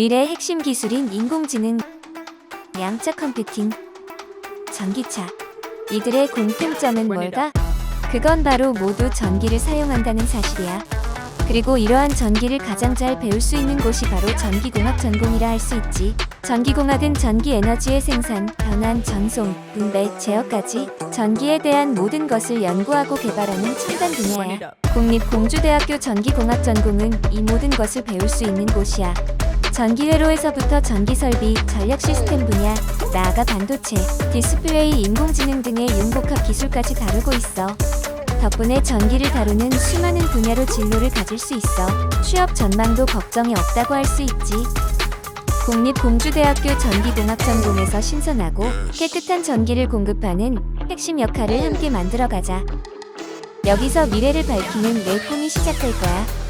미래의 핵심 기술인 인공지능, 양자 컴퓨팅, 전기차. 이들의 공통점은 뭘까? 그건 바로 모두 전기를 사용한다는 사실이야. 그리고 이러한 전기를 가장 잘 배울 수 있는 곳이 바로 전기공학 전공이라 할 수 있지. 전기공학은 전기 에너지의 생산, 변환, 전송, 분배, 제어까지 전기에 대한 모든 것을 연구하고 개발하는 첨단 분야야. 국립공주대학교 전기공학 전공은 이 모든 것을 배울 수 있는 곳이야. 전기회로에서부터 전기설비, 전력 시스템 분야, 나아가 반도체, 디스플레이, 인공지능 등의 융복합 기술까지 다루고 있어. 덕분에 전기를 다루는 수많은 분야로 진로를 가질 수 있어 취업 전망도 걱정이 없다고 할 수 있지. 국립공주대학교 전기공학 전공에서 신선하고 깨끗한 전기를 공급하는 핵심 역할을 함께 만들어가자. 여기서 미래를 밝히는 내 꿈이 시작될 거야.